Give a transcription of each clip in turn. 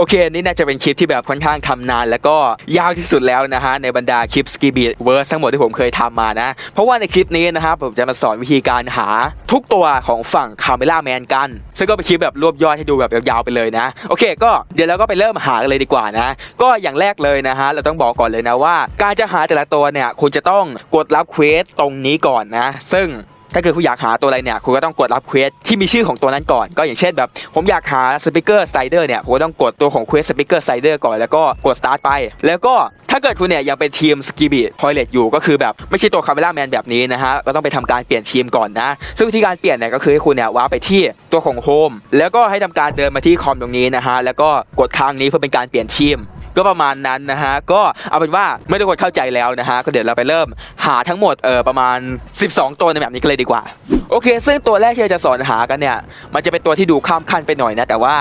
โอเคนี่น่าจะเป็นคลิปที่แบบค่อนข้างทำนาน แล้วก็ยาวที่สุดแล้วนะฮะในบรรดาคลิปสกีบีเวิร์สทั้งหมดที่ผมเคยทำมานะ เพราะว่าในคลิปนี้นะครับผมจะมาสอนวิธีการหาทุกตัวของฝั่งคาเมล่าแมนกัน ซึ่งก็เป็นคลิปแบบรวบยอดให้ดูแบบยาวๆไปเลยนะ โอเค ก็เดี๋ยวเราก็ไปเริ่มหากันเลยดีกว่านะ ก็อย่างแรกเลยนะฮะเราต้องบอกก่อนเลยนะว่า การจะหาแต่ละตัวเนี่ยคุณจะต้องกดรับเควสตรงนี้ก่อนนะ ซึ่ง ถ้าเกิดคุณอยากหาตัวอะไรเนี่ยคุณก็ต้องกดรับเควสที่มีชื่อของตัวนั้นก่อน ก็อย่างเช่นแบบ ผมอยากหาสปิเกอร์สไ i เดอร์เนี่ยผมก็ต้องกดตัวของเควสสปิเกอร์สไ i เดอร์ก่อนแล้วก็กดสตาร์ทไป แล้วก็ถ้าเกิดคุณเนี่ยยังเป็นทีมสกีบีพอยเลตอยู่ก็คือแบบไม่ใช่ตัวคาเมล่าแมนแบบนี้นะฮะก็ต้องไปทำการเปลี่ยนทีมก่อนนะ ซึ่งวิธีการเปลี่ยนเนี่ยก็คือให้คุณเนี่ยว้าไปที่ตัวของโฮมแล้วก็ให้ทำการเดินมาที่คอมตรงนี้นะฮะแล้วก็กดค้างนี้เพื่อเป็นการเปลี่ยนทีม ก็ประมาณนั้นนะฮะก็เอาเป็นว่าไม่ทุกคนเข้าใจแล้วนะฮะก็เดี๋ยวเราไปเริ่มหาทั้งหมดเออประมาณ 12 ตัวในแบบนี้กันเลยดีกว่า โอเค ซึ่งตัวแรกที่เราจะสอนหากันเนี่ย มันจะเป็นตัวที่ดูข้ามขั้นไปหน่อยนะ แต่ว่า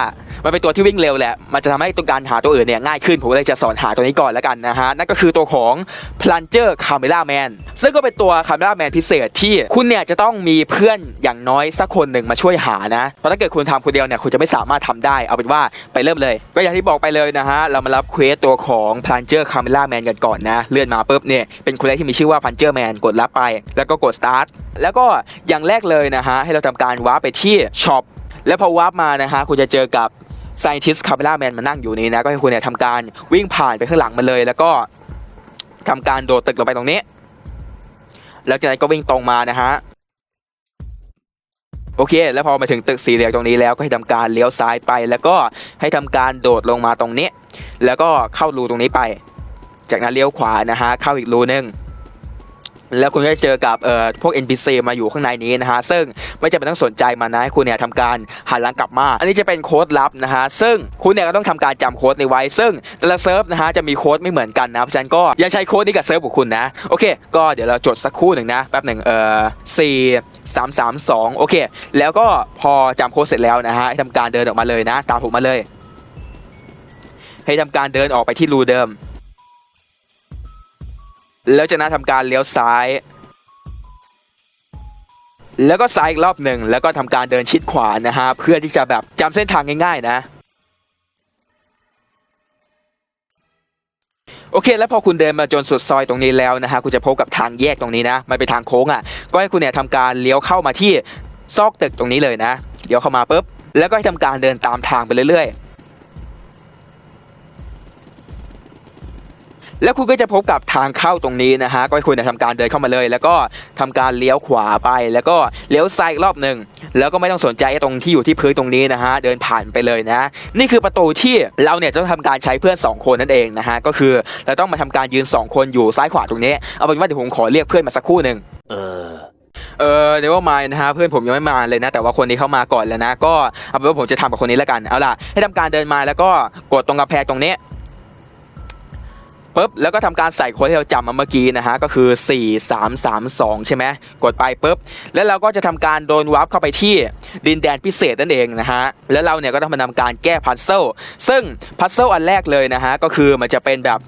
มันเป็นตัวที่วิ่งเร็วแหละ มันจะทำให้ตัวการหาตัวอื่นเนี่ยง่ายขึ้น ผมก็เลยจะสอนหาตัวนี้ก่อนแล้วกันนะฮะ นั่นก็คือตัวของ Plunger Camera Man ซึ่งก็เป็นตัว Camera Man พิเศษที่คุณเนี่ยจะต้องมีเพื่อนอย่างน้อยสักคนหนึ่งมาช่วยหานะ เพราะถ้าเกิดคุณทำคนเดียวเนี่ยคุณจะไม่สามารถทำได้ เอาเป็นว่าไปเริ่มเลย ก็อย่างที่บอกไปเลยนะฮะ เรามารับควสตัวของ Plunger Camera Man กันก่อนนะ เลื่อนมาปุ๊บเนี่ยเป็นควสที่มีชื่อว่า Plunger Man กดรับไป แล้วก็กด start แล้วก็อย่างแรกเลยนะฮะให้เราทำการวาร์ปไปที่ช็อปแล้วพอวาร์ปมานะฮะคุณจะเจอกับ Scientist Camera Man มานั่งอยู่นี่นะก็ให้คุณเนี่ยทำการวิ่งผ่านไปข้างหลังมันเลย แล้วก็ทำการโดดตึกลงไปตรงนี้ แล้วจากนั้นก็วิ่งตรงมานะฮะโอเค แล้วพอมาถึงตึกสีเหลี่ยมตรงนี้แล้วก็ให้ทำการเลี้ยวซ้ายไป แล้วก็ให้ทำการโดดลงมาตรงนี้ แล้วก็เข้ารูตรงนี้ไป จากนั้นเลี้ยวขวานะฮะเข้าอีกรูนึงแล้วคุณก็จะเจอกับเอ่อพวก NPC มาอยู่ข้างในนี้นะฮะ ซึ่งไม่จำเป็นต้องสนใจมันนะคุณเนี่ยทำการหันหลังกลับมา อันนี้จะเป็นโค้ดลับนะฮะ ซึ่งคุณเนี่ยก็ต้องทำการจำโค้ดในไว้ ซึ่งแต่ละเซิร์ฟนะฮะจะมีโค้ดไม่เหมือนกันนะ เพราะฉะนั้นก็อย่าใช้โค้ดนี้กับเซิร์ฟของคุณนะ โอเค ก็เดี๋ยวเราจดสักครู่หนึ่งนะ แป๊บหนึ่งเอ่อสี่สามสามสองโอเค แล้วก็พอจำโค้ดเสร็จแล้วนะฮะให้ทำการเดินออกมาเลยนะ ตามผมมาเลย ให้ทำการเดินออกไปที่รูเดิม แล้วจากนั้นทำการเลี้ยวซ้าย แล้วก็ซ้ายอีกรอบหนึ่งแล้วก็ทำการเดินชิดขวานะฮะเพื่อที่จะแบบจำเส้นทางง่ายๆนะโอเค แล้วพอคุณเดินมาจนสุดซอยตรงนี้แล้วนะฮะคุณจะพบกับทางแยกตรงนี้นะมันเป็นทางโค้งอะ ก็ให้คุณเนี่ยทำการเลี้ยวเข้ามาที่ซอกตึกตรงนี้เลยนะเลี้ยวเข้ามาปุ๊บแล้วก็ให้ทำการเดินตามทางไปเรื่อยๆ แล้วคุณก็จะพบกับทางเข้าตรงนี้นะฮะก็ให้คุณเนี่ยทำการเดินเข้ามาเลย แล้วก็ทำการเลี้ยวขวาไป แล้วก็เลี้ยวซ้ายอีกรอบหนึ่งแล้วก็ไม่ต้องสนใจไอ้ตรงที่อยู่ที่พื้นตรงนี้นะฮะเดินผ่านไปเลยนะ นี่คือประตูที่เราเนี่ยจะต้องทำการใช้เพื่อน 2 คนนั่นเองนะฮะก็คือเราต้องมาทำการยืน 2 คนอยู่ซ้ายขวาตรงนี้เอาเป็นว่าเดี๋ยวผมขอเรียกเพื่อนมาสักครู่หนึ่งเออเออเดี๋ยวว่ามานะฮะเพื่อนผมยังไม่มาเลยนะ แต่ว่าคนนี้เข้ามาก่อนแล้วนะ ก็เอาเป็นว่าผมจะทำกับคนนี้แล้วกันเอาล่ะให้ทำการเดินมาแล้วก็กดตรงกระแพงตรงนี้ ปุ๊บแล้วก็ทำการใส่โค้ดที่เราจำมาเมื่อกี้นะฮะก็คือ 4 3 3 2 ใช่ไหมกดไปปุ๊บแล้วเราก็จะทำการโดนวาร์ปเข้าไปที่ดินแดนพิเศษนั่นเองนะฮะแล้วเราเนี่ยก็ต้องมาทำการแก้พัซเซิลซึ่งพัซเซิลอันแรกเลยนะฮะก็คือมันจะเป็นแบบ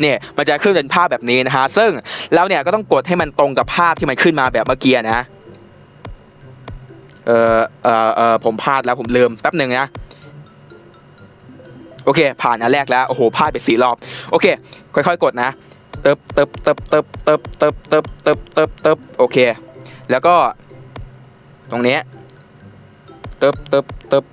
เนี่ยมันจะขึ้นเป็นภาพแบบนี้นะฮะซึ่งเราเนี่ยก็ต้องกดให้มันตรงกับภาพที่มันขึ้นมาแบบเมื่อกี้นะเออเออเออผมพลาดแล้วผมลืมแป๊บหนึ่งนะ โอเค ผ่านอันแรกแล้ว โอ้โหพลาดไปสี่รอบ โอเค ค่อยๆ กดนะ เติบเติบเติบเติบเติบเติบเติบเติบเติบเติบโอเค แล้วก็ ตรงนี้ เติบเติบเติบ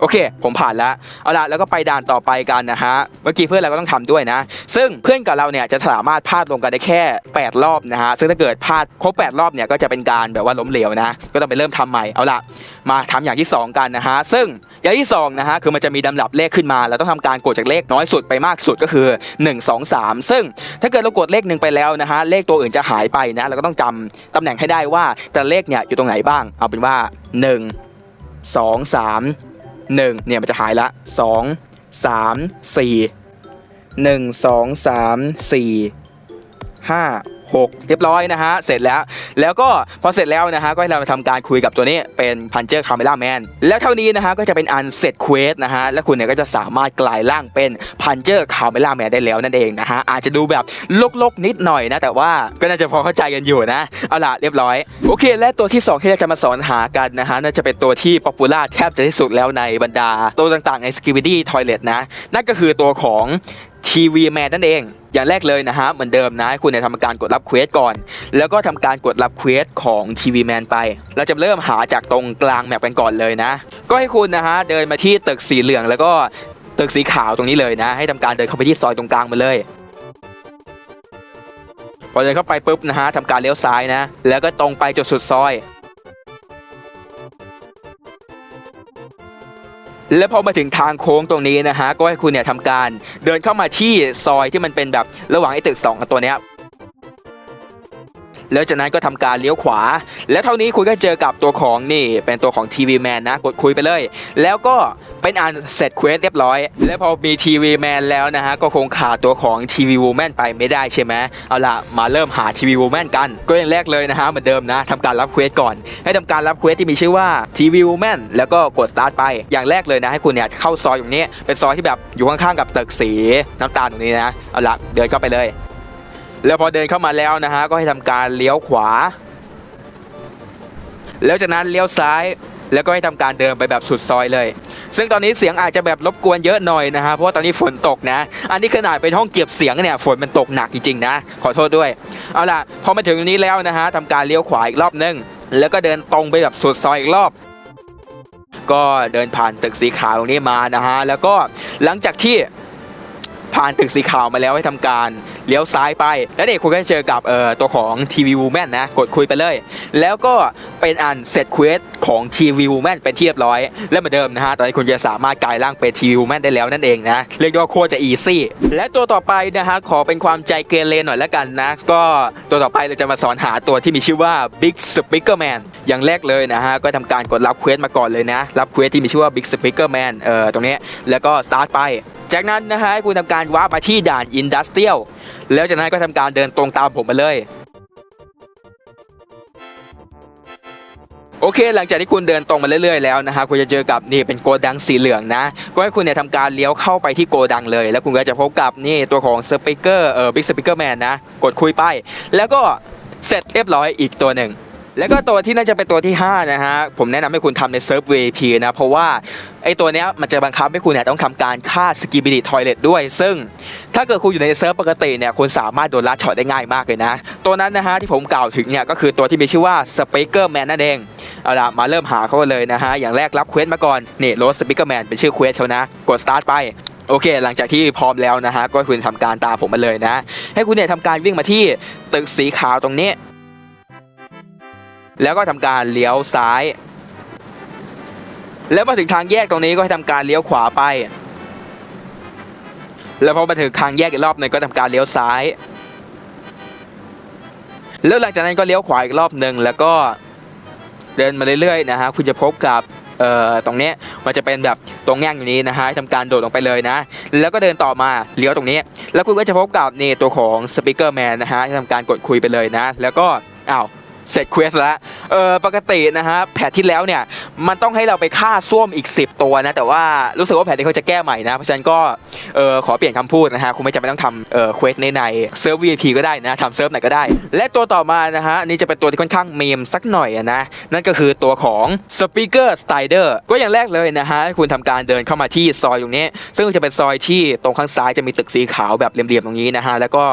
โอเค ผมผ่านแล้ว เอาละแล้วก็ไปด่านต่อไปกันนะฮะ เมื่อกี้เพื่อนเราก็ต้องทำด้วยนะ ซึ่งเพื่อนกับเราเนี่ยจะสามารถพลาดลงกันได้แค่ 8 รอบนะฮะ ซึ่งถ้าเกิดพลาดครบ 8 รอบเนี่ยก็จะเป็นการแบบว่าล้มเหลวนะ ก็ต้องไปเริ่มทำใหม่ เอาละมาทำอย่างที่ 2 กันนะฮะ ซึ่งอย่างที่2นะฮะคือมันจะมีลำดับเลขขึ้นมา เราต้องทำการกดจากเลขน้อยสุดไปมากสุดก็คือ 1 2 3 ซึ่งถ้าเกิดเรากดเลขหนึ่งไปแล้วนะฮะ เลขตัวอื่นจะหายไปนะ เราก็ต้องจำตำแหน่งให้ได้ว่าแต่เลขเนี่ยอยู่ตรงไหนบ้าง เอาเป็นว่า 1 2 3 1เนี่ยมันจะหายละ 2 3 4 1 2 3 4 หนึ่งสองสาห้า6เรียบร้อยนะฮะ เสร็จแล้ว แล้วก็พอเสร็จแล้วนะฮะ ก็ให้เราทำการคุยกับตัวนี้เป็นพันเจอร์คาเมล่าแมน แล้วเท่านี้นะฮะ ก็จะเป็นอันเสร็จเควสนะฮะ แล้วคุณเนี่ยก็จะสามารถกลายร่างเป็นพันเจอร์คาเมล่าแมนได้แล้วนั่นเองนะฮะ อาจจะดูแบบลกๆ นิดหน่อยนะ แต่ว่าก็น่าจะพอเข้าใจกันอยู่นะ เอาล่ะ เรียบร้อย โอเค และตัวที่ 2 ที่เราจะมาสอนหากันนะฮะ น่าจะเป็นตัวที่ป๊อปปูล่าแทบจะที่สุดแล้วในบรรดา ตัวต่างๆใน s k i b i d y Toilet นะ นั่นก็คือตัวของ ทีวีแมนนั่นเอง อย่างแรกเลยนะฮะเหมือนเดิมนะให้คุณเนี่ยทำการกดรับเควสก่อน แล้วก็ทำการกดรับเควสของทีวีแมนไปเราจะเริ่มหาจากตรงกลางแมปกันก่อนเลยนะ ก็ให้คุณนะฮะเดินมาที่ตึกสีเหลืองแล้วก็ตึกสีขาวตรงนี้เลยนะ ให้ทำการเดินเข้าไปที่ซอยตรงกลางมาเลยพอเดินเข้าไปปุ๊บนะฮะทำการเลี้ยวซ้ายนะ แล้วก็ตรงไปจนสุดซอย แล้วพอมาถึงทางโค้งตรงนี้นะฮะก็ให้คุณเนี่ยทำการเดินเข้ามาที่ซอยที่มันเป็นแบบระหว่างไอ้ตึกสองกับตัวเนี้ย แล้วจากนั้นก็ทำการเลี้ยวขวา แล้วเท่านี้คุณก็เจอกับตัวของนี่เป็นตัวของทีวีแมนนะกดคุยไปเลย แล้วก็เป็นอันเสร็จเควสเรียบร้อย แล้วพอมีทีวีแมนแล้วนะฮะก็คงขาดตัวของทีวีวูแมนไปไม่ได้ใช่ไหมเอาล่ะมาเริ่มหาทีวีวูแมนกันก็อย่างแรกเลยนะฮะเหมือนเดิมนะทำการรับเควสก่อน ให้ทำการรับเควสที่มีชื่อว่าทีวีวูแมนแล้วก็กดสตาร์ทไปอย่างแรกเลยนะให้คุณเนี่ยเข้าซอยตรงนี้เป็นซอยที่แบบอยู่ข้างๆกับตึกสีน้ำตาลตรงนี้นะเอาล่ะเดินเข้าไปเลย แล้วพอเดินเข้ามาแล้วนะฮะก็ให้ทำการเลี้ยวขวา แล้วจากนั้นเลี้ยวซ้ายแล้วก็ให้ทำการเดินไปแบบสุดซอยเลย ซึ่งตอนนี้เสียงอาจจะแบบรบกวนเยอะหน่อยนะฮะเพราะว่าตอนนี้ฝนตกนะ อันนี้ขนาดเป็นห้องเก็บเสียงเนี่ยฝนมันตกหนักจริงๆนะ ขอโทษด้วย เอาล่ะพอมาถึงตรงนี้แล้วนะฮะทำการเลี้ยวขวาอีกรอบนึงแล้วก็เดินตรงไปแบบสุดซอยอีกรอบ ก็เดินผ่านตึกสีขาวตรงนี้มานะฮะแล้วก็หลังจากที่ผ่านตึกสีขาวมาแล้วให้ทำการ เลี้ยวซ้ายไป แล้วเด็กคุณก็จะเจอกับเอ่อตัวของทีวีวูแมนนะกดคุยไปเลย แล้วก็เป็นอันเสร็จเควสของทีวีวูแมนเป็นที่เรียบร้อย และเหมือนเดิมนะฮะตอนนี้คุณจะสามารถกลายร่างเป็นทีวีวูแมนได้แล้วนั่นเองนะเรียกได้ว่าโคตรจะอีซี่และตัวต่อไปนะฮะขอเป็นความใจเกเรหน่อยแล้วกันนะ ก็ตัวต่อไปเราจะมาสอนหาตัวที่มีชื่อว่า Big Speaker Man อย่างแรกเลยนะฮะก็ทำการกดรับเควสมาก่อนเลยนะ รับเควสที่มีชื่อว่า Big Speaker Man เอ่อตรงนี้แล้วก็สตาร์ทไป จากนั้นนะฮะให้คุณทำการว้าร์ปที่ด่านอินดัสเ i รียล แล้วจากนั้นก็ทำการเดินตรงตามผมมาเลยโอเค หลังจากที่คุณเดินตรงมาเรื่อยๆแล้วนะฮะคุณจะเจอกับนี่เป็นโกดังสีเหลืองนะ ก็ให้คุณเนี่ยทำการเลี้ยวเข้าไปที่โกดังเลย แล้วคุณก็จะพบกับนี่ตัวของสปีกเกอร์เออบิ๊กสปีกเกอร์แมนนะ กดคุยไป แล้วก็เสร็จเรียบร้อยอีกตัวหนึ่ง แล้วก็ตัวที่น่าจะเป็นตัวที่ 5 นะฮะ ผมแนะนำให้คุณทำในเซิร์ฟ VIP นะ เพราะว่าไอตัวเนี้ยมันจะบังคับให้คุณเนี่ยต้องทำการฆ่าสกิบิดิทอยเลตด้วย ซึ่งถ้าเกิดคุณอยู่ในเซิร์ฟปกติเนี่ยคุณสามารถโดนลัดช็อตได้ง่ายมากเลยนะ ตัวนั้นนะฮะที่ผมกล่าวถึงเนี่ยก็คือตัวที่มีชื่อว่าสเปกเกอร์แมนนั่นเองเอาล่ะมาเริ่มหาเขาเลยนะฮะ อย่างแรกรับเควสมาก่อนนี่โรสสปิกเกอร์แมนเป็นชื่อเควสเขานะ กดสตาร์ทไปโอเค หลังจากที่พร้อมแล้วนะฮะ ก็ให้คุณทำการตามผมมาเลยนะ ให้คุณเนี่ยทำการวิ่งมาที่ตึกสีขาวตรงนี้ แล้วก็ทำการเลี้ยวซ้าย แล้วมาถึงทางแยกตรงนี้ก็ให้ทำการเลี้ยวขวาไป แล้วพอมาถึงทางแยกอีกรอบหนึ่งก็ทำการเลี้ยวซ้าย แล้วหลังจากนั้นก็เลี้ยวขวาอีกรอบหนึ่งแล้วก็เดินมาเรื่อยๆนะฮะคุณจะพบกับเอ่อตรงนี้มันจะเป็นแบบตรงแง่งอย่างนี้นะฮะทำการโดดลงไปเลยนะ แล้วก็เดินต่อมาเลี้ยวตรงนี้ แล้วคุณก็จะพบกับนี่ตัวของสปีกเกอร์แมนนะฮะทำการกดคุยไปเลยนะ แล้วก็อ้าว เสร็จเควสแล้วเออปกตินะฮะแพทที่แล้วเนี่ยมันต้องให้เราไปฆ่าส้วมอีก 10 ตัวนะแต่ว่ารู้สึกว่าแพทนี้เขาจะแก้ใหม่นะเพราะฉะนั้นก็เออขอเปลี่ยนคำพูดนะฮะคุณไม่จำเป็นต้องทำเออเควสในในเซิร์ฟ VIP ก็ได้นะทำเซิร์ฟไหนก็ได้ และตัวต่อมานะฮะนี่จะเป็นตัวที่ค่อนข้างเมมสักหน่อยนะนั่นก็คือตัวของ Speaker Strider ก็อย่างแรกเลยนะฮะคุณทำการเดินเข้ามาที่ซอยตรงนี้ ซึ่งจะเป็นซอยที่ตรงข้างซ้ายจะมีตึกสีขาวแบบเหลี่ยมๆตรงนี้นะฮะแล้วก็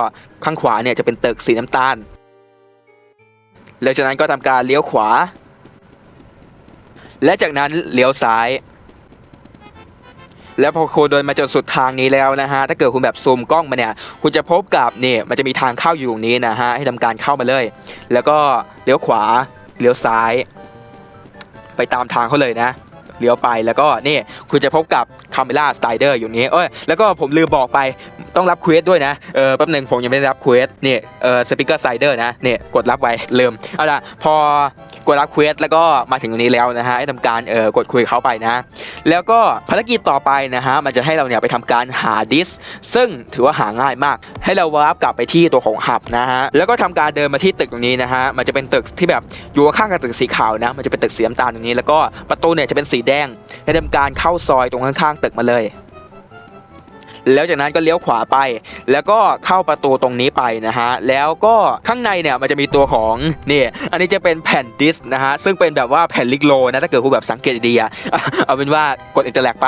ข้างขวาเนี่ยจะเป็นตึกสีน้ำตาล แล้วจากนั้นก็ทำการเลี้ยวขวา และจากนั้นเลี้ยวซ้าย แล้วพอคุณเดินมาจนสุดทางนี้แล้วนะฮะ ถ้าเกิดคุณแบบซูมกล้องมาเนี่ย คุณจะพบกับเนี่ยมันจะมีทางเข้าอยู่ตรงนี้นะฮะ ให้ทำการเข้ามาเลย แล้วก็เลี้ยวขวา เลี้ยวซ้าย ไปตามทางเขาเลยนะเลี้ยวไปแล้วก็นี่คุณจะพบกับคาเมล่าสไตเดอร์อยู่นี้เอ้ยแล้วก็ผมลืมบอกไป ต้องรับเควสด้วยนะเออแป๊บหนึ่งผมยังไม่ได้รับเควสเนี่ยเออสปิเกอร์ไตเดอร์นะเนี่ยกดรับไว้ลืมเอาล่ะพอกดรับเควสแล้วก็มาถึงตรงนี้แล้วนะฮะให้ทำการเออกดคุยกับเขาไปนะ แล้วก็ภารกิจต่อไปนะฮะมันจะให้เราเนี่ยไปทำการหาดิสก์ซึ่งถือว่าหาง่ายมาก ให้เราวาร์ปกลับไปที่ตัวของหับนะฮะแล้วก็ทำการเดินมาที่ตึกตรงนี้นะฮะมันจะเป็นตึกที่แบบอยู่ข้างกับตึกสีขาวนะมันจะเป็นตึกสีน้ำตาลตรงนี้ แล้วก็ประตูเนี่ยจะเป็นสีแดงให้ทำการเข้าซอยตรงข้างๆตึกมาเลย แล้วจากนั้นก็เลี้ยวขวาไป แล้วก็เข้าประตูตรงนี้ไปนะฮะแล้วก็ข้างในเนี่ยมันจะมีตัวของนี่อันนี้จะเป็นแผ่นดิสนะฮะซึ่งเป็นแบบว่าแผ่นลิกโลนะถ้าเกิดคุณแบบสังเกตดีอะเอาเป็นว่ากดอินเตอร์แลกไป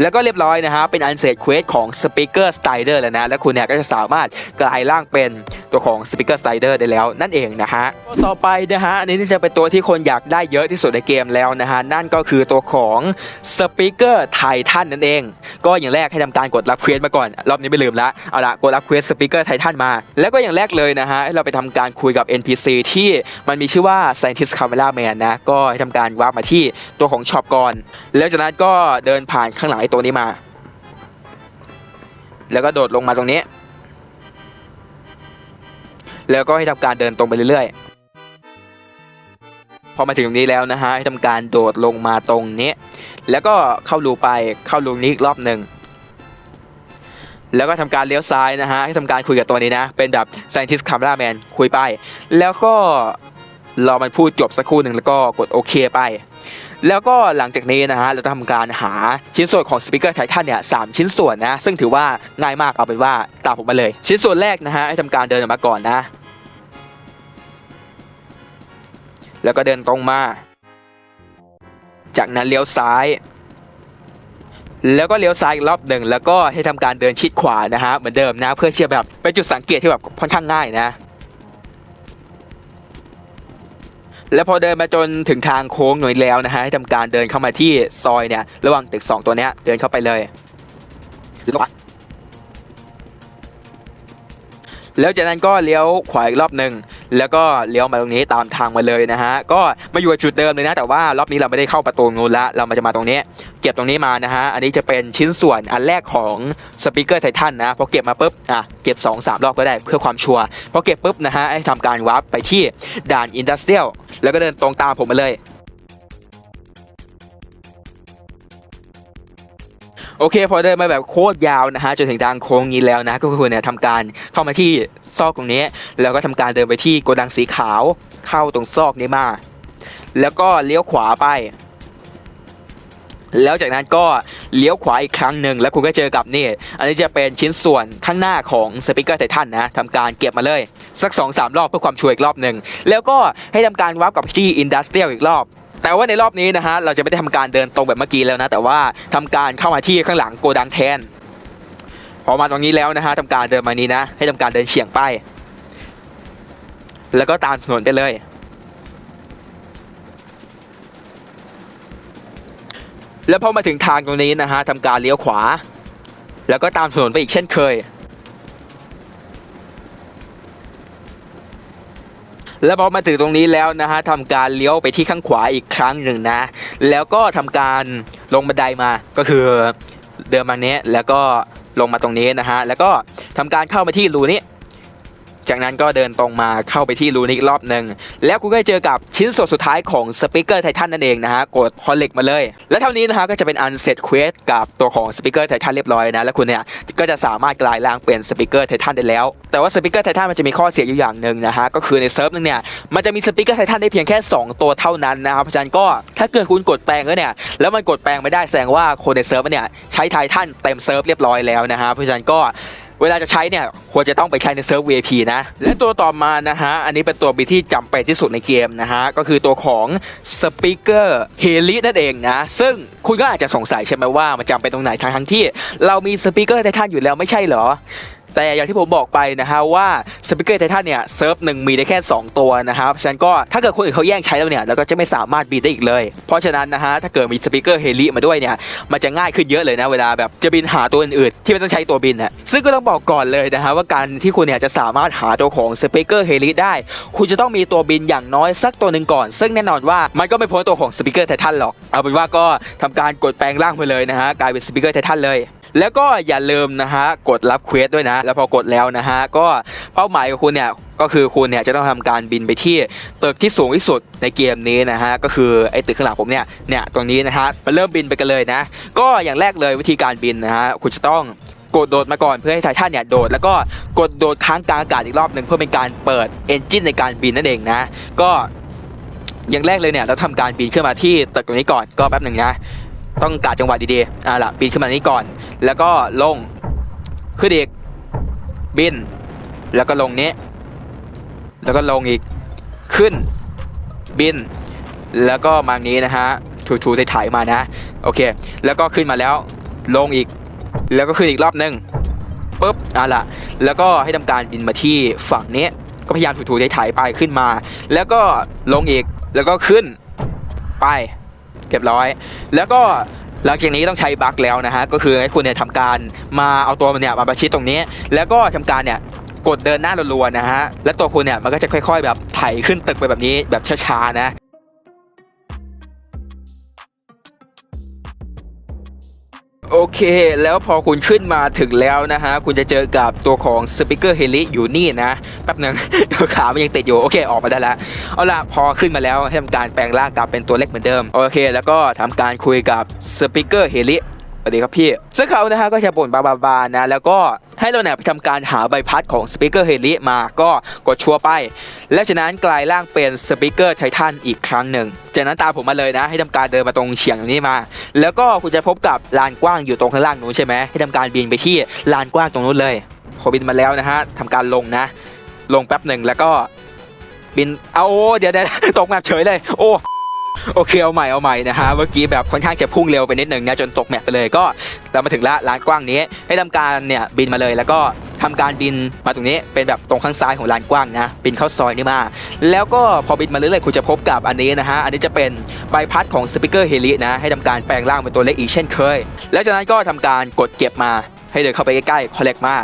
แล้วก็เรียบร้อยนะฮะเป็นอันเสร็จเควสของสปีกเกอร์สไตเดอร์แล้วนะ แล้วคุณเนี่ยก็จะสามารถกลายร่างเป็นตัวของสปีกเกอร์สไตเดอร์ได้แล้วนั่นเองนะฮะต่อไปนะฮะอันนี้จะเป็นตัวที่คนอยากได้เยอะที่สุดในเกมแล้วนะฮะนั่นก็คือตัวของสปีกเกอร์ไททันนั่นเอง ก็อย่างแรกให้ทำการกดรับเควสมาก่อน รอบนี้ไม่ลืมละเอาละกดรับเควสสปีกเกอร์ไททันมา แล้วก็อย่างแรกเลยนะฮะให้เราไปทำการคุยกับ NPC ที่มันมีชื่อว่า Scientist Camera Man นะก็ให้ทำการวาร์ปมาที่ตัวของช็อปก่อน แล้วจากนั้นก็เดินผ่านข้างหลังไอ้ตัวนี้มา แล้วก็โดดลงมาตรงนี้ แล้วก็ให้ทำการเดินตรงไปเรื่อยๆ พอมาถึงตรงนี้แล้วนะฮะให้ทำการโดดลงมาตรงนี้ แล้วก็เข้ารูไปเข้ารูนี้อีกรอบหนึ่งแล้วก็ทำการเลี้ยวซ้ายนะฮะให้ทำการคุยกับตัวนี้นะ เป็นแบบ scientist camera man คุยไป แล้วก็รอมันพูดจบสักครู่หนึ่งแล้วก็กดโอเคไป แล้วก็หลังจากนี้นะฮะเราจะทำการหาชิ้นส่วนของสปีกเกอร์ไททันเนี่ยสามชิ้นส่วนนะ ซึ่งถือว่าง่ายมากเอาเป็นว่าตามผมมาเลย ชิ้นส่วนแรกนะฮะให้ทำการเดินออกมาก่อนนะ แล้วก็เดินตรงมา จากนั้นเลี้ยวซ้ายแล้วก็เลี้ยวซ้ายอีกรอบหนึ่งแล้วก็ให้ทำการเดินชิดขวานะฮะเหมือนเดิมนะ เพื่อเชียร์แบบเป็นจุดสังเกตที่แบบค่อนข้างง่ายนะ แล้วพอเดินมาจนถึงทางโค้งหน่อยแล้วนะฮะให้ทำการเดินเข้ามาที่ซอยเนี่ยระหว่างตึก 2 ตัวเนี้ยเดินเข้าไปเลยแล้วจากนั้นก็เลี้ยวขวาอีกรอบหนึ่ง แล้วก็เลี้ยวมาตรงนี้ตามทางมาเลยนะฮะก็มาอยู่จุดเดิมเลยนะแต่ว่ารอบนี้เราไม่ได้เข้าประตูนู้นละเรามาจะมาตรงนี้ เก็บตรงนี้มานะฮะอันนี้จะเป็นชิ้นส่วนอันแรกของสปีกเกอร์ไททันนะพอเก็บมาปุ๊บอะเก็บ 2 3 รอบก็ได้เพื่อความชัวร์พอเก็บปุ๊บนะฮะให้ทำการวาร์ปไปที่ด่านอินดัสเทรียลแล้วก็เดินตรงตามผมมาเลย โอเค พอเดินมาแบบโคตรยาวนะฮะจนถึงทางโค้งนี้แล้วนะ ก็คือเนี่ยทำการเข้ามาที่ซอกตรงนี้ แล้วก็ทำการเดินไปที่โกดังสีขาวเข้าตรงซอกนี้มา แล้วก็เลี้ยวขวาไป แล้วจากนั้นก็เลี้ยวขวาอีกครั้งหนึ่งแล้วคุณก็เจอกับนี่ อันนี้จะเป็นชิ้นส่วนข้างหน้าของสปีกเกอร์ไททันนะทำการเก็บมาเลย สัก2อสรอบเพื่อความชัวร์อีกรอบหนึ่งแล้วก็ให้ทำการวาร์ปกับที่อินดัสเทรียลอีกรอบ แต่ว่าในรอบนี้นะฮะเราจะไม่ได้ทำการเดินตรงแบบเมื่อกี้แล้วนะ แต่ว่าทำการเข้ามาที่ข้างหลังโกดังแทน พอมาตรงนี้แล้วนะฮะทำการเดินมานี้นะ ให้ทำการเดินเฉียงไป แล้วก็ตามถนนไปเลยแล้วพอมาถึงทางตรงนี้นะฮะทำการเลี้ยวขวา แล้วก็ตามถนนไปอีกเช่นเคย แล้วพอมาถึงตรงนี้แล้วนะฮะทำการเลี้ยวไปที่ข้างขวาอีกครั้งหนึ่งนะ แล้วก็ทำการลงบันไดมาก็คือเดินมาเนี้ยแล้วก็ลงมาตรงนี้นะฮะแล้วก็ทำการเข้ามาที่รูนี้ จากนั้นก็เดินตรงมาเข้าไปที่รูนี้อีกรอบหนึ่งแล้วคุณก็จะเจอกับชิ้นส่วนสุดท้ายของสปีกเกอร์ไททันนั่นเองนะฮะกดคอนเล็กมาเลย และเท่านี้นะฮะก็จะเป็นอันเสร็จเควสกับตัวของสปีกเกอร์ไททันเรียบร้อยนะ แล้วคุณเนี่ยก็จะสามารถกลายร่างเป็นสปีกเกอร์ไททันได้แล้ว แต่ว่าสปีกเกอร์ไททันมันจะมีข้อเสียอยู่อย่างหนึ่งนะฮะก็คือในเซิร์ฟนึงเนี่ยมันจะมีสปีกเกอร์ไททันได้เพียงแค่ 2 ตัวเท่านั้นนะครับเพราะฉะนั้นก็ถ้าเกิดคุณกดแปลงแล้วเนี่ยแล้วมันกดแปลงไม่ได้แสดงว่าคนในเซิร์ฟเนี่ยใช้ไททันเต็มเซิร์ฟเรียบร้อยแล้วนะฮะเพราะฉะนั้นก็ เวลาจะใช้เนี่ยควรจะต้องไปใช้ในเซิร์ฟ VIP นะ และตัวต่อมานะฮะ อันนี้เป็นตัวบีที่จำเป็นที่สุดในเกมนะฮะ ก็คือตัวของสปีกเกอร์เฮลินั่นเองนะ ซึ่งคุณก็อาจจะสงสัยใช่ไหมว่ามันจำเป็นตรงไหนทั้งทั้งที่ เรามีสปีกเกอร์ไททันอยู่แล้วไม่ใช่เหรอ แต่อย่างที่ผมบอกไปนะฮะว่าสปีกเกอร์ไททันเนี่ยเซิร์ฟหนึ่งมีได้แค่ 2 ตัวนะครับฉะนันก็ถ้าเกิดคนอื่นเขาแย่งใช้แล้วเนี่ยเราก็จะไม่สามารถบินได้อีกเลย เพราะฉะนั้นนะฮะถ้าเกิดมีสปีกเกอร์เฮลิมาด้วยเนี่ยมันจะง่ายขึ้นเยอะเลยนะเวลาแบบจะบินหาตัวอื่นๆที่ไม่ต้องใช้ตัวบินน่ะซึ่งก็ต้องบอกก่อนเลยนะฮะว่าการที่คุณเนี่ยจะสามารถหาตัวของสปีกเกอร์เฮลิได้ คุณจะต้องมีตัวบินอย่างน้อยสักตัวหนึ่งก่อน ซึ่งแน่นอนว่ามันก็ไม่พ้นตัวของสปีกเกอร์ไททันหรอกเอาเป็นว่าก็ทำการกดแปลงร่างไปเลยนะฮะกลายเป็นสปีกเกอร์ไททันเลย แล้วก็อย่าลืมนะฮะกดรับเควสด้วยนะ แล้วพอกดแล้วนะฮะก็เป้าหมายของคุณเนี่ยก็คือคุณเนี่ยจะต้องทำการบินไปที่ตึกที่สูงที่สุดในเกมนี้นะฮะก็คือไอ้ตึกข้างหลังผมเนี่ยเนี่ยตรงนี้นะฮะมาเริ่มบินไปกันเลยนะ ก็อย่างแรกเลยวิธีการบินนะฮะคุณจะต้องกดโดดมาก่อนเพื่อให้ไททันเนี่ยโดดแล้วก็กดโดดค้างกลางอากาศอีกรอบหนึ่งเพื่อเป็นการเปิดเอนจินในการบินนั่นเองนะ ก็อย่างแรกเลยเนี่ยเราทำการบินขึ้นมาที่ตึกตรงนี้ก่อนก็แป๊บหนึ่งนะ ต้องกาดจังหวะดีๆอะล่ะบินขึ้นมานี้ก่อน แล้วก็ลงขึ้นอีกบิน แล้วก็ลงนี้ แล้วก็ลงอีกขึ้นบิน แล้วก็มานี้นะฮะถูๆถ่ายมานะโอเค แล้วก็ขึ้นมาแล้วลงอีก แล้วก็ขึ้นอีกรอบหนึงปุ๊บอะล่ะแล้วก็ให้ทำการบินมาที่ฝั่งนี้ก็พยายามถูๆถ่ายไปขึ้นมา แล้วก็ลงอีกแล้วก็ขึ้นไป เรียบร้อย แล้วก็หลังจากนี้ต้องใช้บั๊กแล้วนะฮะก็คือให้คุณเนี่ยทำการมาเอาตัวมันเนี่ยมาประชิดตรงนี้ แล้วก็ทำการเนี่ยกดเดินหน้ารัวๆนะฮะและตัวคุณเนี่ยมันก็จะค่อย ๆ แบบไถขึ้นตึกไปแบบนี้แบบช้าๆนะ โอเค แล้วพอคุณขึ้นมาถึงแล้วนะฮะ คุณจะเจอกับตัวของสปิเกอร์เฮลิอยู่นี่นะแป๊บหนึงขามันยังติดอยู่ โอเค ออกมาได้แล้ว เอาล่ะ พอขึ้นมาแล้วให้ทำการแปลงร่างกลับเป็นตัวเล็กเหมือนเดิม โอเค แล้วก็ทำการคุยกับสปิเกอร์เฮลิ วัสดีครับพี่ซึ่งเขานะฮะก็จะบ่นบาบาบานะแล้วก็ให้เราเนี่ยไปทำการหาใบพัดของสปิเกอร์เฮลิมาก็กดชัวไป และจากนั้นกลายร่างเป็นสปิเกอร์ไททันอีกครั้งหนึ่ง จากนั้นตามผมมาเลยนะ ให้ทำการเดินมาตรงเฉียงตรงนี้มา แล้วก็คุณจะพบกับลานกว้างอยู่ตรงข้างล่างนู้นใช่ไหมให้ทำการบินไปที่ลานกว้างตรงนู้นเลยพอบินมาแล้วนะฮะทำการลงนะ ลงแป๊บหนึ่งแล้วก็บินเอาโอ้เดี๋ยวเดี๋ยวตกแมปเฉยเลย โอ้ โอเคเอาใหม่เอาใหม่นะฮะเมื่อกี้แบบค่อนข้างจะพุ่งเร็วไปนิดหนึ่งนะจนตกแมปไปเลยก็เรามาถึงละลานกว้างนี้ให้ทำการเนี่ยบินมาเลยแล้วก็ทำการบินมาตรงนี้เป็นแบบตรงข้างซ้ายของลานกว้างนะบินเข้าซอยนี้มา แล้วก็พอบินมาเรื่อยๆคุณจะพบกับอันนี้นะฮะอันนี้จะเป็นใบพัดของสปิเกอร์เฮลินะให้ทำการแปลงร่างเป็นตัวเล็กอีกเช่นเคย แล้วจากนั้นก็ทำการกดเก็บมาให้เดินเข้าไปใกล้ๆคอลเลกมา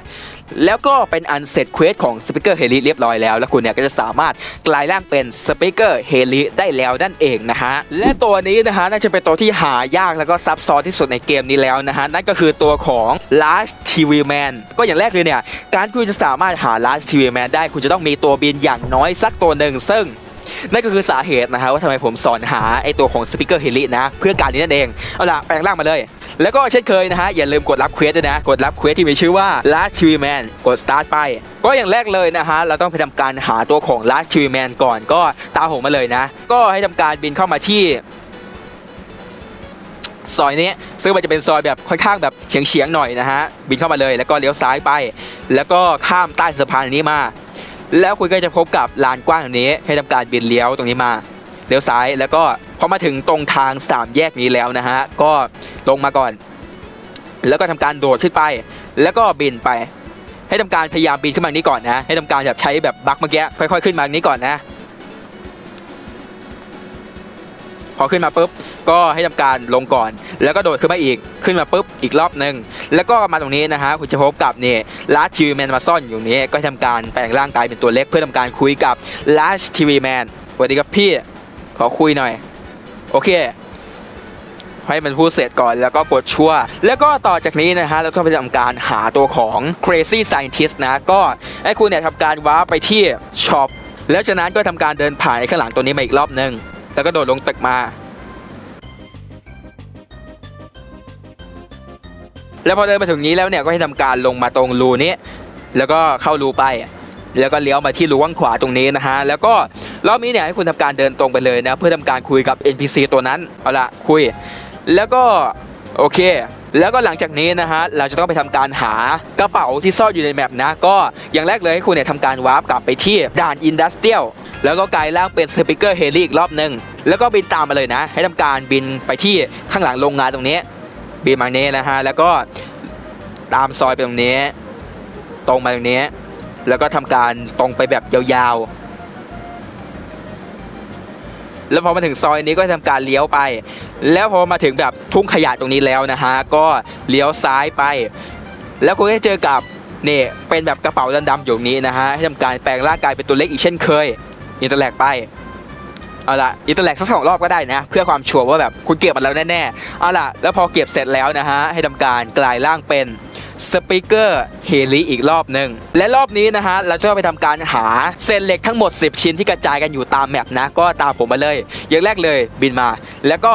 แล้วก็เป็นอันเสร็จเควสของสปิเกอร์เฮลิเรียบร้อยแล้ว แล้วคุณเนี่ยก็จะสามารถกลายร่างเป็นสปิเกอร์เฮลิได้แล้วนั่นเองนะฮะ และตัวนี้นะฮะน่าจะเป็นตัวที่หายากแล้วก็ซับซ้อนที่สุดในเกมนี้แล้วนะฮะ นั่นก็คือตัวของ Last TV Man ก็อย่างแรกเลยเนี่ย การที่คุณจะสามารถหา Last TV Man ได้คุณจะต้องมีตัวบินอย่างน้อยสักตัวหนึ่งซึ่ง นั่นก็คือสาเหตุนะฮะว่าทำไมผมสอนหาไอตัวของสปิเกอร์เฮลินะเพื่อการนี้นั่นเองเอาล่ะแปลงร่างมาเลย แล้วก็เช่นเคยนะฮะอย่าลืมกดรับเควสด้วยนะ กดรับเควสที่มีชื่อว่า Last t v Man กด Start ไป ก็อย่างแรกเลยนะฮะเราต้องไปทำการหาตัวของ Last t v Man ก่อนก็ตามผมมาเลยนะ ก็ให้ทำการบินเข้ามาที่ซอยนี้ซึ่งมันจะเป็นซอยแบบค่อนข้างแบบเฉียงๆหน่อยนะฮะบินเข้ามาเลยแล้วก็เลี้ยวซ้ายไป แล้วก็ข้ามใต้สะพานนี้มา แล้วคุณก็จะพบกับลานกว้างแบบนี้ ให้ทำการบินเลี้ยวตรงนี้มาเลี้ยวซ้ายแล้วก็พอมาถึงตรงทางสามแยกนี้แล้วนะฮะก็ลงมาก่อน แล้วก็ทำการโดดขึ้นไป แล้วก็บินไป ให้ทำการพยายามบินขึ้นมานี้ก่อนนะ ให้ทำการแบบใช้แบบบักเมื่อกี้ค่อยๆขึ้นมานี้ก่อนนะ พอขึ้นมาปุ๊บก็ให้ทำการลงก่อน แล้วก็โดดขึ้นมาอีกขึ้นมาปุ๊บอีกรอบหนึ่งแล้วก็มาตรงนี้นะฮะคุณจะพบกับนี่ลาสทีวีแมนมาซ่อนอยู่นี้ก็ทำการแปลงร่างกายเป็นตัวเล็กเพื่อทำการคุยกับลาสทีวีแมนสวัสดีครับพี่ขอคุยหน่อย โอเคให้มันพูดเสร็จก่อนแล้วก็กดชั่ว แล้วก็ต่อจากนี้นะฮะเราต้องไปทำการหาตัวของ Crazy Scientist นะ ก็ให้คุณเนี่ยทำการว้าไปที่ช็อปแล้วจากนั้นก็ทำการเดินผ่านข้างหลังตัวนี้มาอีกรอบหนึ่ง แล้วก็โดดลงตึกมา แล้วพอเดินมาถึงนี้แล้วเนี่ยก็ให้ทำการลงมาตรงรูนี้ แล้วก็เข้ารูไป แล้วก็เลี้ยวมาที่รูข้างขวาตรงนี้นะฮะ แล้วก็รอบนี้เนี่ยให้คุณทำการเดินตรงไปเลยนะ เพื่อทำการคุยกับ NPC ตัวนั้น เอาละคุย แล้วก็โอเคแล้วก็หลังจากนี้นะฮะเราจะต้องไปทำการหากระเป๋าที่ซ่อนอยู่ในแมปนะ ก็อย่างแรกเลยให้คุณเนี่ยทำการวาร์ปกลับไปที่ด่านอินดัสเ i รียล แล้วก็กลายร่างเป็นสปิเกอร์เฮลิอีกรอบหนึ่งแล้วก็บินตามมาเลยนะ ให้ทำการบินไปที่ข้างหลังโรงงานตรงนี้บินมาเนี้นะฮะแล้วก็ตามซอยไปตรงนี้ ตรงมาตรงนี้ แล้วก็ทำการตรงไปแบบยาวๆ แล้วพอมาถึงซอยนี้ก็ทำการเลี้ยวไป แล้วพอมาถึงแบบทุ่งขยะตรงนี้แล้วนะฮะก็เลี้ยวซ้ายไป แล้วคุณก็เจอกับนี่เป็นแบบกระเป๋าดำๆอยู่นี้นะฮะให้ทำการแปลงร่างกายเป็นตัวเล็กอีกเช่นเคย อินเตอร์แลกไปเอาละอินเตอร์แลกสักสองรอบก็ได้นะ เพื่อความชัวร์ว่าแบบคุณเก็บมันแล้วแน่ๆเอาล่ะแล้วพอเก็บเสร็จแล้วนะฮะ ให้ทำการกลายร่างเป็นสปีกเกอร์เฮลิอีกรอบหนึ่งและรอบนี้นะฮะ เราจะไปทำการหาเศษเหล็กทั้งหมด 10 ชิ้นที่กระจายกันอยู่ตามแมปนะ ก็ตามผมมาเลย อย่างแรกเลยบินมา แล้วก็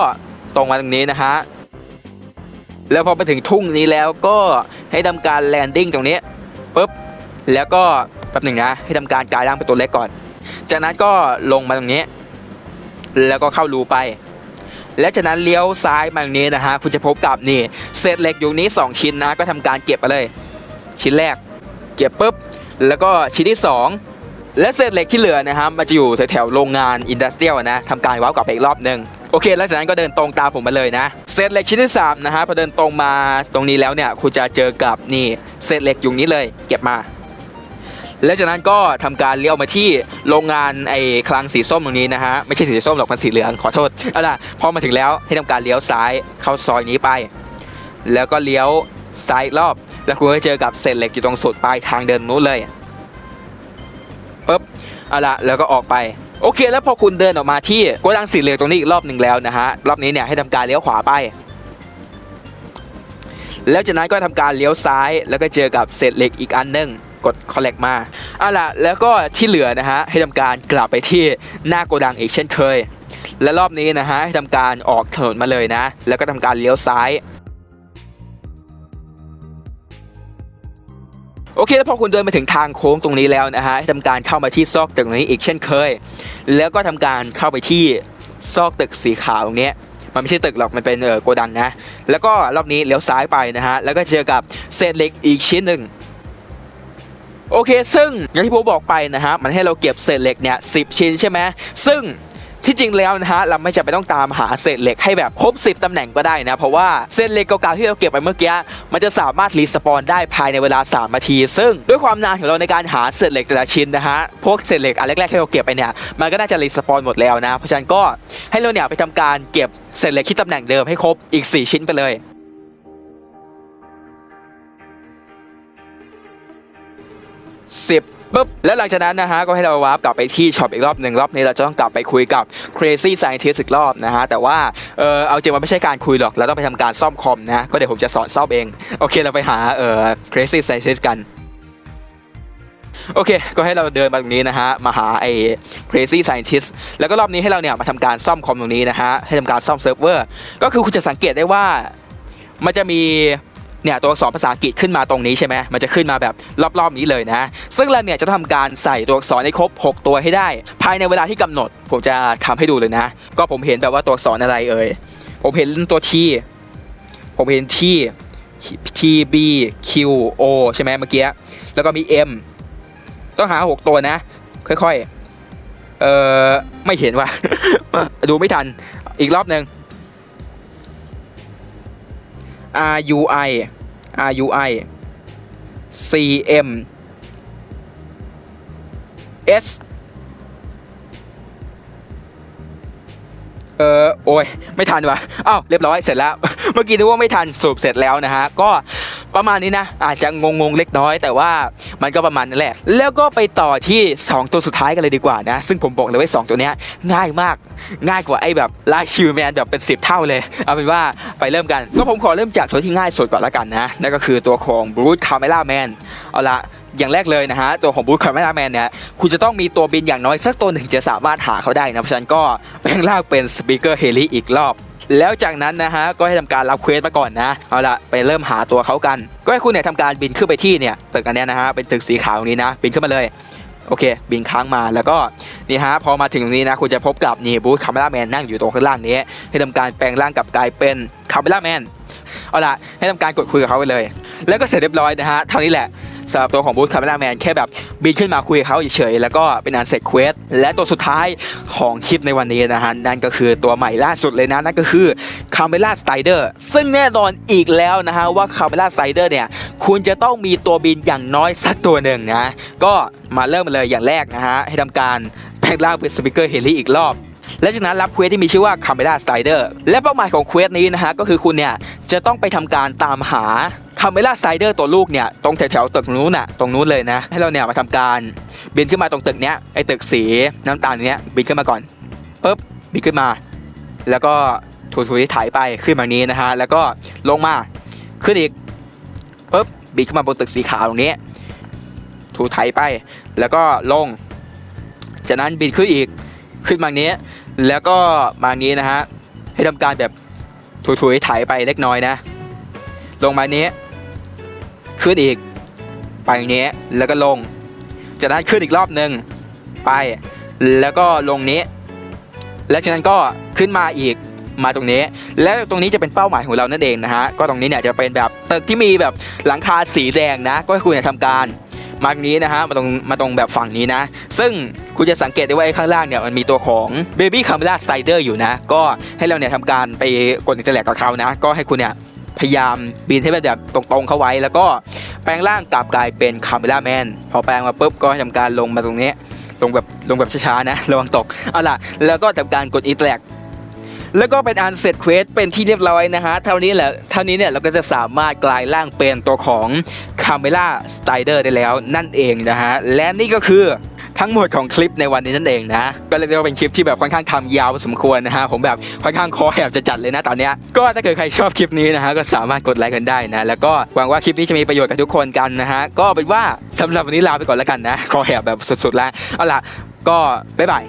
ตรงมาตรงนี้นะฮะ แล้วพอไปถึงทุ่งนี้แล้วก็ให้ทำการแลนดิ้งตรงนี้ปุ๊บแล้วก็แป๊บหนึ่งนะ ให้ทำการกลายร่างเป็นตัวเล็กก่อน จากนั้นก็ลงมาตรงนี้ แล้วก็เข้ารูไป และจากนั้นเลี้ยวซ้ายมาตรงนี้นะฮะคุณจะพบกับนี่เศษเหล็กอยู่นี้ 2 ชิ้นนะก็ทำการเก็บไปเลย ชิ้นแรก เก็บปุ๊บแล้วก็ชิ้นที่ 2 และเศษเหล็กที่เหลือนะฮะมันจะอยู่แถวๆโรงงานอินดัสเทรียลนะทำการว้าวกลับไปอีกรอบหนึ่งโอเคแล้วจากนั้นก็เดินตรงตามผมมาเลยนะเศษเหล็กชิ้นที่3นะฮะพอเดินตรงมาตรงนี้แล้วเนี่ยคุณจะเจอกับนี่เศษเหล็กอยู่นี้เลย เก็บมา แล้วจากนั้นก็ทำการเลี้ยวมาที่โรงงานไอ้คลังสีส้มตรงนี้นะฮะไม่ใช่สีส้มหรอกมันสีเหลืองขอโทษเอาล่ะพอมาถึงแล้วให้ทำการเลี้ยวซ้ายเข้าซอยนี้ไป แล้วก็เลี้ยวซ้ายรอบ แล้วคุณก็เจอกับเศษเหล็กอยู่ตรงสุดปลายทางเดินนู้นเลยปุ๊บเอาล่ะแล้วก็ออกไปโอเค แล้วพอคุณเดินออกมาที่โกดังสีเหลืองตรงนี้อีกรอบหนึ่งแล้วนะฮะรอบนี้เนี่ยให้ทำการเลี้ยวขวาไป แล้วจากนั้นก็ทำการเลี้ยวซ้าย แล้วก็เจอกับเศษเหล็กอีกอันหนึง กด collect มาเอาล่ะแล้วก็ที่เหลือนะฮะให้ทำการกลับไปที่หน้าโกดังอีกเช่นเคย และรอบนี้นะฮะให้ทำการออกถนนมาเลยนะ แล้วก็ทำการเลี้ยวซ้ายโอเคแล้วพอคุณเดินมาถึงทางโค้งตรงนี้แล้วนะฮะให้ทำการเข้ามาที่ซอกตึกนี้อีกเช่นเคย แล้วก็ทำการเข้าไปที่ซอกตึกสีขาวตรงเนี้ยมันไม่ใช่ตึกหรอกมันเป็นเออโกดังนะแล้วก็รอบนี้เลี้ยวซ้ายไปนะฮะแล้วก็เจอกับเศษเหล็กอีกชิ้นหนึ่ง โอเค ซึ่งอย่างที่ผมบอกไปนะฮะมันให้เราเก็บเศษเหล็กเนี่ยสิชิ้นใช่ไหมซึ่งที่จริงแล้วนะฮะเราไม่จำเป็นต้องตามหาเศษเหล็กให้แบบครบ 10 ตำแหน่งก็ได้นะ เพราะว่าเศษเหล็กเก่าๆที่เราเก็บไปเมื่อกี้มันจะสามารถรีสปอนได้ภายในเวลา 3 นาที ซึ่งด้วยความนานของเราในการหาเศษเหล็กแต่ละชิ้นนะฮะพวกเศษเหล็กอันแรกๆที่เราเก็บไปเนี่ยมันก็น่าจะรีสปอนหมดแล้วนะ เพราะฉะนั้นก็ให้เราเนี่ยไปทำการเก็บเศษเหล็กที่ตำแหน่งเดิมให้ครบอีก 4 ชิ้นไปเลย สิบปุ๊บแล้วหลังจากนั้นนะฮะก็ให้เราวาร์ปกลับไปที่ช็อปอีกรอบหนึ่งรอบนี้เราจะต้องกลับไปคุยกับ Crazy Scientist อีกรอบนะฮะแต่ว่าเออเอาจริงมันไม่ใช่การคุยหรอกเราต้องไปทำการซ่อมคอมนะก็เดี๋ยวผมจะสอนซ่อมเอง โอเคเราไปหาเออ Crazy Scientist กันโอเค ก็ให้เราเดินมาตรงนี้นะฮะ มาหาไอ้ crazy scientist แล้วก็รอบนี้ให้เราเนี่ยมาทำการซ่อมคอมตรงนี้นะฮะ ให้ทำการซ่อมเซิร์ฟเวอร์ ก็คือคุณจะสังเกตได้ว่า มันจะมี เนี่ยตัวอักษรภาษาอังกฤษขึ้นมาตรงนี้ใช่ไหมมันจะขึ้นมาแบบรอบๆนี้เลยนะ ซึ่งเราเนี่ยจะทำการใส่ตัวอักษรให้ครบ 6 ตัวให้ได้ ภายในเวลาที่กำหนด ผมจะทำให้ดูเลยนะ ก็ผมเห็นแบบว่าตัวอักษรอะไรเอ่ยผมเห็นตัว T ผมเห็น T T B Q O ใช่ไหมเมื่อกี้ แล้วก็มี M ต้องหา 6 ตัวนะ ค่อยๆ เออไม่เห็นว่ะ ดูไม่ทัน อีกรอบหนึ่ง R U I R U I C M S เออโอ้ยไม่ทันวะอ้าวเรียบร้อยเสร็จแล้ว เมื่อกี้นึกว่าไม่ทันสรุปเสร็จแล้วนะฮะก็ประมาณนี้นะ อาจจะงงงเล็กน้อย แต่ว่ามันก็ประมาณนั่นแหละ แล้วก็ไปต่อที่ 2 ตัวสุดท้ายกันเลยดีกว่านะ ซึ่งผมบอกเลยว่า2ตัวเนี้ยง่ายมากง่ายกว่าไอ้แบบลาชิวแมนแบบเป็น 10 เท่าเลย เอาเป็นว่าไปเริ่มกัน ก็ผมขอเริ่มจากตัวที่ง่ายสุดก่อนละกันนะนั่นก็คือตัวของ Brute Camera Man เอาละ อย่างแรกเลยนะฮะตัวของ Brute Camera Man เนี่ยคุณจะต้องมีตัวบินอย่างน้อยสักตัวหนึ่งจะสามารถหาเขาได้นะเพราะฉะนั้นก็แปลงร่างเป็น Speaker Heli อีกรอบแล้วจากนั้นนะฮะก็ให้ทำการรับเควสมาก่อนนะเอาละไปเริ่มหาตัวเขากัน ก็ให้คุณเนี่ยทำการบินขึ้นไปที่เนี่ยตึกอันนี้นะฮะเป็นตึกสีขาวตรงนี้นะ บินขึ้นมาเลยโอเค บินค้างมาแล้วก็นี่ฮะพอมาถึงตรงนี้นะคุณจะพบกับนี่บูธคาเมล่าแมนนั่งอยู่ตรงข้างล่างนี้ ให้ทำการแปลงร่างกลับกลายเป็นคาเมล่าแมนเอาละให้ทำการกดคุยกับเขาไปเลย แล้วก็เสร็จเรียบร้อยนะฮะเท่านี้แหละ สำหรับตัวของบูธคาเมล่าแมนแค่แบบบินขึ้นมาคุยกับเขาเฉยๆแล้วก็เป็นอันเสร็จเควสและตัวสุดท้ายของคลิปในวันนี้นะฮะนั่นก็คือตัวใหม่ล่าสุดเลยนะนั่นก็คือคาเมล่าสไตเดอร์ซึ่งแน่นอนอีกแล้วนะฮะว่าคาเมล่าสไตเดอร์เนี่ยคุณจะต้องมีตัวบินอย่างน้อยสักตัวหนึ่งนะก็มาเริ่มเลยอย่างแรกนะฮะให้ทำการแปลงร่างเป็นสปิเกอร์เฮลี่อีกรอบและจากนั้นรับเควสที่มีชื่อว่า Camera Slider และเป้าหมายของเควสนี้นะฮะก็คือคุณเนี่ยจะต้องไปทำการตามหา Camera Slider ตัวลูกเนี่ยตรงแถวๆตึกนู้นน่ะตรงนู้นเลยนะ ให้เราเนี่ยมาทำการบินขึ้นมาตรงตึกเนี้ยไอ้ตึกสีน้ำตาลเนี้ยบินขึ้นมาก่อนปุ๊บบินขึ้นมา แล้วก็ถูๆถ่ายไปขึ้นมานี้นะฮะแล้วก็ลงมาขึ้นอีกปุ๊บบินขึ้นมาบนตึกสีขาวตรงนี้ ถูไถไป แล้วก็ลง จากนั้นบินขึ้นอีกขึ้นมางนี้ แล้วก็มางนี้นะฮะให้ทำการแบบถูๆไถไปเล็กน้อยนะ ลงมาอย่างนี้ ขึ้นอีก ไปนี้แล้วก็ลง จากนั้นขึ้นอีกรอบหนึ่งไป แล้วก็ลงนี้ แล้วจากนั้นก็ขึ้นมาอีกมาตรงนี้ แล้วตรงนี้จะเป็นเป้าหมายของเรานั่นเองนะฮะก็ตรงนี้เนี่ยจะเป็นแบบตึกที่มีแบบหลังคาสีแดงนะ ก็คุณเนี่ยทำการมาตรงนี้นะฮะมาตรงมาตรงแบบฝั่งนี้นะ ซึ่งคุณจะสังเกตได้ว่าไอ้ข้างล่างเนี่ยมันมีตัวของ Baby Camera Slider อยู่นะ ก็ให้เราเนี่ยทำการไปกดอินเตอร์เน็ตกับเขานะ ก็ให้คุณเนี่ย พยายามบินให้แบบตรงๆเข้าไว้ แล้วก็แปลงร่างกลับกลายเป็นคาเมล่าแมนพอแปลงมาปุ๊บก็ให้ทำการลงมาตรงนี้ ลงแบบลงแบบช้าๆนะระวังตกเอาล่ะ แล้วก็ทำการกดอินเตอร์เน็ตแล้วก็เป็นอันเสร็จเควสเป็นที่เรียบร้อยนะฮะ เท่านี้แหละ เท่านี้เนี่ยเราก็จะสามารถกลายร่างเป็นตัวของ c a m e l a s t i d e r ได้แล้วนั่นเองนะฮะ และนี่ก็คือ ทั้งหมดของคลิปในวันนี้นั่นเองนะ ก็เลยกว่าเป็นคลิปที่แบบค่อนข้างทำยาวพอสมควรนะฮะผมแบบค่อนข้างคอแหบจะจัดเลยนะตอนเนี้ยก็ถ้าเกิดใครชอบคลิปนี้นะฮะก็สามารถกดไลค์กันได้นะ แล้วก็หวังว่าคลิปนี้จะมีประโยชน์กับทุกคนกันนะฮะก็เป็นว่าสำหรับวันนี้ลาไปก่อนแล้วกันนะคอแหบแบบสุดๆแล้วเอาล่ะก็บ๊ายบาย